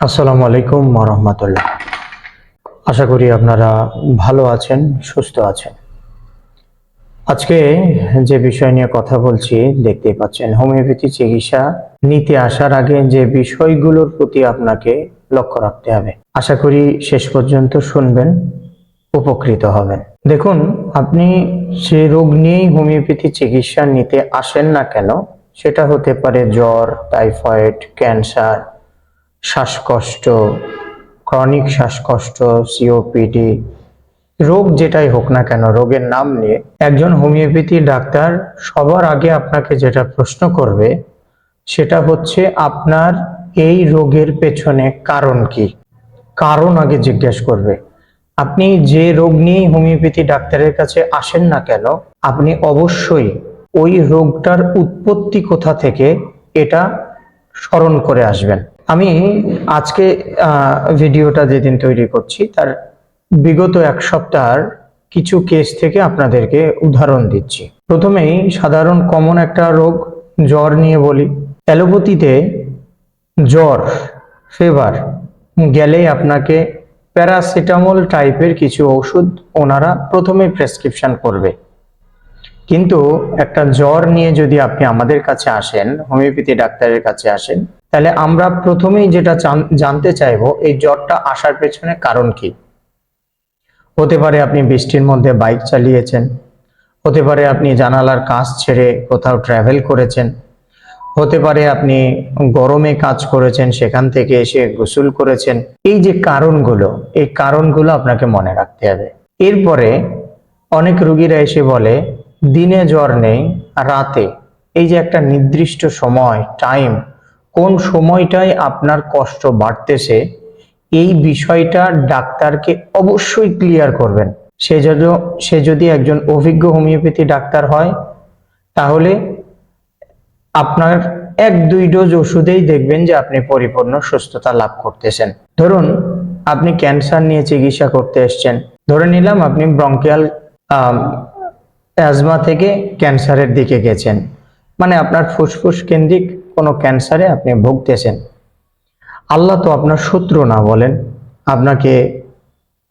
আসসালামু আলাইকুম রহমতুল্লাহ। আশা করি আপনারা ভালো আছেন, সুস্থ আছেন। আজকে যে বিষয় নিয়ে কথা বলছি, দেখতেই পাচ্ছেন, হোমিওপ্যাথি চিকিৎসা নিতে আসার আগে যে বিষয়গুলোর প্রতি আপনাকে লক্ষ্য রাখতে হবে, আশা করি শেষ পর্যন্ত শুনবেন, উপকৃত হবেন। দেখুন, আপনি যে রোগ নিয়েই হোমিওপ্যাথি চিকিৎসা নিতে আসেন না কেন, সেটা হতে পারে জ্বর, টাইফয়েড, ক্যান্সার শ্বাসকষ্ট ক্রনিক শ্বাসকষ্ট সিওপিডি রোগ যেটাই হোক না কেন, রোগের নাম নিয়ে একজন হোমিওপ্যাথি ডাক্তার সবার আগে আপনাকে যেটা প্রশ্ন করবে সেটা হচ্ছে আপনার এই রোগের পেছনে কারণ কি? কারণ আগে জিজ্ঞেস করবে। আপনি যে রোগ নিয়েই হোমিওপ্যাথি ডাক্তারের কাছে আসেন না কেন, আপনি অবশ্যই ওই রোগটার উৎপত্তি কোথা থেকে এটা স্মরণ করে আসবেন। আমি আজকে ভিডিওটা যেদিন তৈরি করছি, তার বিগত এক সপ্তাহের কিছু কেস থেকে আপনাদেরকে উদাহরণ দিচ্ছি। প্রথমেই সাধারণ কমন একটা রোগ, জ্বর নিয়ে বলি। অ্যালোপ্যাথিতে জ্বর ফেভার গেলে আপনাকে প্যারাসিটামল টাইপের কিছু ওষুধ ওনারা প্রথমে প্রেসক্রিপশন করবে। কিন্তু একটা জ্বর নিয়ে যদি আপনি আমাদের কাছে আসেন হোমিওপ্যাথি ডাক্তারের কাছে আসেন তাহলে আমরা প্রথমেই যেটা জান- জানতে চাইব, এই জ্বরটা আসার পেছনে কারণ কি? হতে পারে আপনি বৃষ্টির মধ্যে বাইক চালিয়েছেন, হতে পারে আপনি জানালার কাজ ছেড়ে কোথাও ট্রাভেল করেছেন, হতে পারে আপনি গরমে কাজ করেছেন, সেখান থেকে এসে গোসল করেছেন। এই যে কারণগুলো, এই কারণগুলো আপনাকে মনে রাখতে হবে। এরপরে অনেক রুগীরা এসে বলে, দিনে জ্বর নেই, রাতে। এই যে একটা নির্দিষ্ট সময় টাইম কোন সময়টায় আপনার কষ্ট বাড়তেছে, এই বিষয়টা ডাক্তারকে অবশ্যই ক্লিয়ার করবেন। সে যদি সে যদি একজন অভিজ্ঞ হোমিওপ্যাথি ডাক্তার হয়, তাহলে আপনার এক দুই ডোজ ওষুধেই দেখবেন যে আপনি পরিপূর্ণ সুস্থতা লাভ করতেছেন। ধরুন, আপনি ক্যান্সার নিয়ে চিকিৎসা করতে এসছেন। ধরে নিলাম আপনি ব্রঙ্কিয়াল অ্যাজমা থেকে ক্যান্সারের দিকে গেছেন। মানে আপনার ফুসফুস কেন্দ্রিক কোনো ক্যান্সারে আপনি ভুগতেছেন। আল্লাহ তো আপনার শত্রু না বলেন, আপনাকে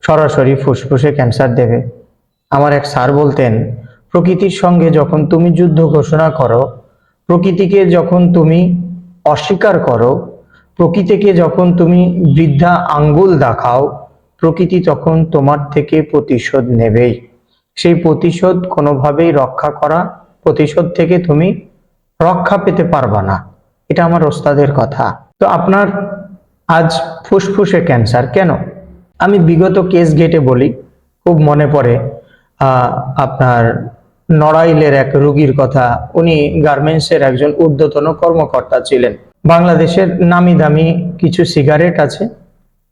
সরাসরি ফুসফুসে ক্যান্সার দেবে। আমার এক স্যার বলতেন, প্রকৃতির সঙ্গে যখন তুমি যুদ্ধ ঘোষণা করো, প্রকৃতিকে যখন তুমি অস্বীকার করো, প্রকৃতিকে যখন তুমি বৃদ্ধা আঙ্গুল দেখাও, প্রকৃতি তখন তোমার থেকে প্রতিশোধ নেবেই। সেই প্রতিশোধ কোনোভাবেই রক্ষা করা, প্রতিশোধ থেকে তুমি রক্ষা পেতে পারবা না। এটা আমার ওস্তাদের কথা। তো আপনার আজ ফুসফুসে ক্যান্সার, কেন? আমি বিগত কেস গেটে বলি, খুব মনে পড়ে আপনার নড়াইলের এক রুগীর কথা। উনি গার্মেন্টসের একজন ঊর্ধ্বতন কর্মকর্তা ছিলেন। বাংলাদেশের নামি দামি কিছু সিগারেট আছে,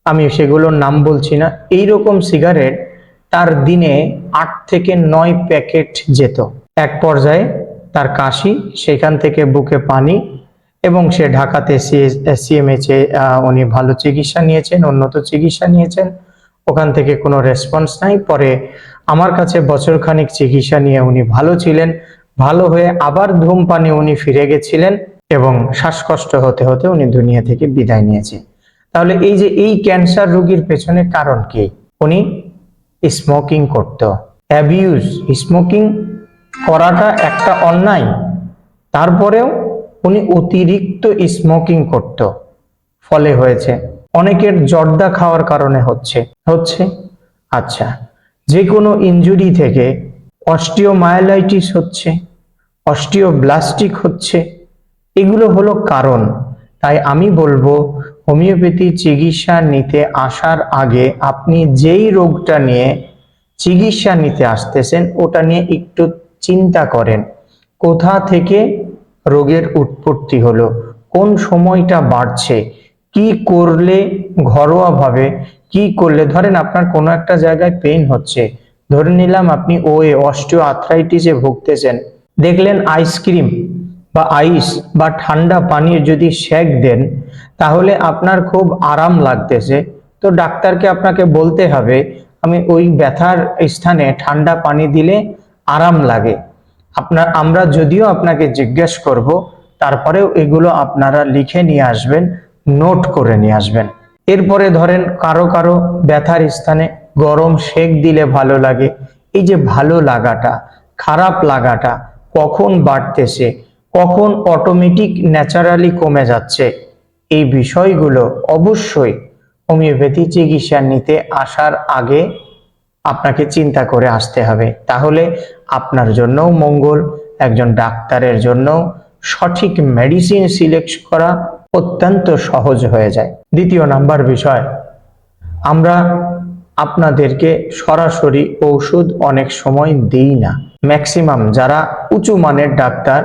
আমি সেগুলোর নাম বলছি না। এই রকম সিগারেট তার দিনে আট থেকে নয় প্যাকেট যেত। এক পর্যায়ে তার কাশি, সেখান থেকে বুকে পানি এবং সে ঢাকাতে সিএমএচে উনি ভালো চিকিৎসা নিয়েছেন, উন্নত চিকিৎসা নিয়েছেন। ওখান থেকে কোনো রেসপন্স নাই। পরে আমার কাছে বছরখানিক চিকিৎসা নিয়ে উনি ভালো ছিলেন। ভালো হয়ে আবার ধূমপানে উনি ফিরে গেছিলেন এবং শ্বাসকষ্ট হতে হতে উনি দুনিয়া থেকে বিদায় নিয়েছে। তাহলে এই যে এই ক্যান্সার রোগীর পেছনে কারণ কি? উনি স্মোকিং করত। অ্যাবিউজ স্মোকিং করাটা একটা অন্যায়। তারপরেও উনি অতিরিক্ত স্মোকিং করত। ফলে হয়েছে, অনেকের জর্দা খাওয়ার কারণে হচ্ছে। হচ্ছে? আচ্ছা যে কোনো ইনজুরি থেকে অস্টিওমায়ালাইটিস হচ্ছে অস্টিওব্লাস্টিক হচ্ছে, এগুলো হলো কারণ। তাই আমি বলব, হোমিওপ্যাথি চিকিৎসা নিতে আসার আগে আপনি যেই রোগটা নিয়ে চিকিৎসা নিতে আসতেছেন, ওটা নিয়ে একটু চিন্তা করেন, কোথা থেকে রোগের উৎপত্তি হলো, কোন সময়টা বাড়ছে, কি করলে ঘরোয়াভাবে, কি করলে, ধরেন আপনার কোনো একটা জায়গায় পেইন হচ্ছে, ধরে নিলাম আপনি ওয়ে অস্টিও আর্থ্রাইটিসে ভুগতেছেন, দেখলেন আইসক্রিম বা আইস বা ঠান্ডা পানির যদি সেক দেন, তাহলে আপনার খুব আরাম লাগতেছে। তো ডাক্তারকে আপনাকে বলতে হবে, আমি ওই ব্যথার স্থানে ঠান্ডা পানি দিলে আরাম লাগে। আপনার, আমরা যদিও আপনাকে জিজ্ঞেস করব, তারপরেও এগুলো আপনারা লিখে নিয়ে আসবেন, নোট করে নিয়ে আসবেন। এরপরে ধরেন কারও কারও ব্যথার স্থানে গরম সেক দিলে ভালো লাগে। এই যে ভালো লাগাটা, খারাপ লাগাটা কখন বাড়তেছে, কখন অটোমেটিক ন্যাচারালি কমে যাচ্ছে, এই বিষয়গুলো অবশ্যই হোমিওপ্যাথি চিকিৎসা নিতে আসার আগে আপনাকে চিন্তা করে আসতে হবে। তাহলে আপনার জন্যও মঙ্গল, একজন ডাক্তারের জন্য সঠিক মেডিসিন সিলেক্ট করা অত্যন্ত সহজ হয়ে যায়। দ্বিতীয় নাম্বার বিষয়, আমরা আপনাদেরকে সরাসরি ঔষধ অনেক সময় দিই না। ম্যাক্সিমাম যারা উঁচু মানের ডাক্তার,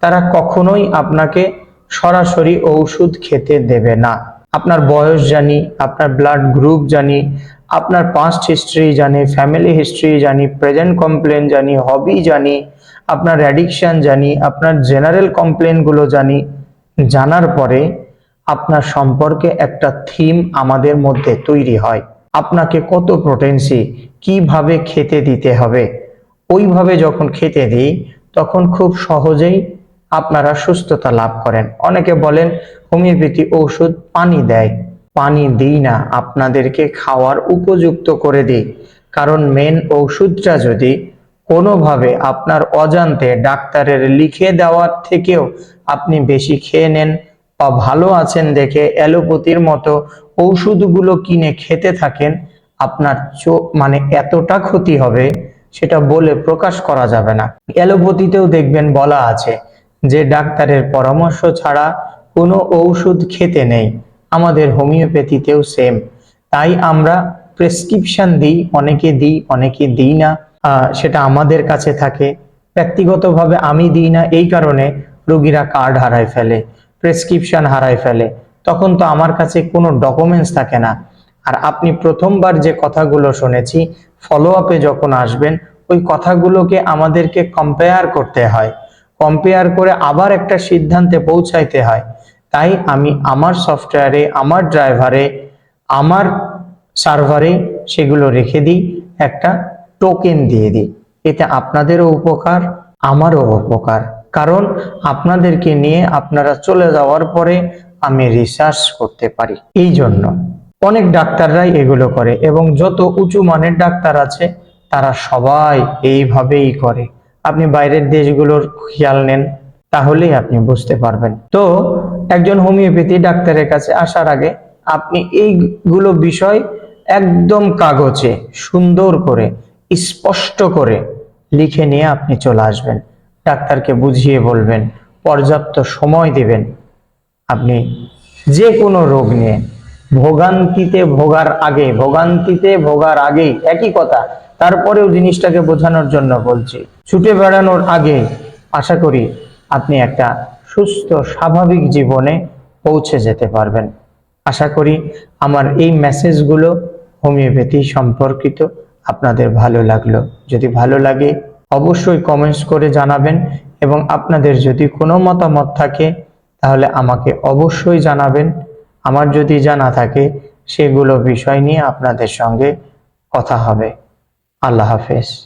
তারা কখনোই আপনাকে সরাসরি ঔষধ খেতে দেবে না। আপনার বয়স জানি, আপনার ব্লাড গ্রুপ জানি আপনার পাস্ট হিস্ট্রি জানি ফ্যামিলি হিস্ট্রি জানি প্রেজেন্ট কমপ্লেন জানি হবি জানি, আপনার অ্যাডিকশন জানি, আপনার জেনারেল কমপ্লেনগুলো জানি, জানার পরে আপনার সম্পর্কে একটা থিম আমাদের মধ্যে তৈরি হয়। আপনাকে কত প্রোটেন্সি কীভাবে খেতে দিতে হবে, ওইভাবে যখন খেতে দিই, তখন খুব সহজেই আপনারা সুস্থতা লাভ করেন। অনেকে বলেন, হোমিওপ্যাথি ঔষধ পানি দেয়। পানি দিই না, আপনাদেরকে খাওয়ার উপযুক্ত করে দিই। কারণ মেন ঔষধটা যদি কোনোভাবে আপনার অজান্তে ডাক্তারের লিখে দেওয়ার থেকেও আপনি বেশি খেয়ে নেন বা ভালো আছেন দেখে অ্যালোপ্যাথির মতো ওষুধগুলো কিনে খেতে থাকেন, আপনার চোখ মানে এতটা ক্ষতি হবে সেটা বলে প্রকাশ করা যাবে না। অ্যালোপ্যাথিতেও দেখবেন বলা আছে যে, ডাক্তারের পরামর্শ ছাড়া কোনো ঔষধ খেতে নেই। আমাদের হোমিওপ্যাথিতেও সেম তাই আমরা প্রেসক্রিপশন দিই, অনেকে দিই অনেকে দিই না। সেটা আমাদের কাছে থাকে। ব্যক্তিগতভাবে আমি দিই না, এই কারণে রোগীরা কার্ড হারায় ফেলে প্রেসক্রিপশন হারায় ফেলে। তখন তো আমার কাছে কোনো ডকুমেন্টস থাকে না। আর আপনি প্রথমবার যে কথাগুলো শুনেছি ফলো আপে যখন আসবেন, ওই কথাগুলোকে আমাদেরকে কম্পেয়ার করতে হয়। কম্পেয়ার করে আবার একটা সিদ্ধান্তে পৌঁছাইতে হয়। তাই আমি আমার সফটওয়্যারে, আমার ড্রাইভারে, আমার সার্ভারে সেগুলো রেখে দিই, একটা টোকেন দিয়ে দিই। এতে আপনাদেরও উপকার, আমারও উপকার। কারণ আপনাদেরকে নিয়ে আপনারা চলে যাওয়ার পরে আমি রিসার্চ করতে পারি। এই জন্য অনেক ডাক্তাররাই এগুলো করে এবং যত উঁচু মানের ডাক্তার আছে, তারা সবাই এইভাবেই করে। আপনি বাইরের দেশগুলোর খেয়াল নেন তাহলেই আপনি বুঝতে পারবেন। তো একজন হোমিওপ্যাথি ডাক্তারের কাছে আসার আগে আপনি এইগুলো বিষয় একদম কাগজে সুন্দর করে, স্পষ্ট করে লিখে নিয়ে আপনি চলে আসবেন। ডাক্তারকে বুঝিয়ে বলবেন, পর্যাপ্ত সময় দেবেন। আপনি যে কোনো রোগ নিয়ে, ভোগান্তিতে ভোগার আগে, ভোগান্তিতে ভোগার আগেই, একই কথা, তারপরেও জিনিসটাকে বোঝানোর জন্য বলছি। ছুটে বেড়ানোর আগে আশা করি আপনি একটা সুস্থ, স্বাভাবিক জীবনে পৌঁছে যেতে পারবেন। আশা করি আমার এই মেসেজগুলো হোমিওপ্যাথি সম্পর্কিত আপনাদের ভালো লাগল। যদি ভালো লাগে, অবশ্যই কমেন্টস করে জানাবেন এবং আপনাদের যদি কোনো মতামত থাকে, তাহলে আমাকে অবশ্যই জানাবেন। আমার যদি জানা থাকে, সেগুলো বিষয় নিয়ে আপনাদের সঙ্গে কথা হবে। আল্লাহ হাফেজ।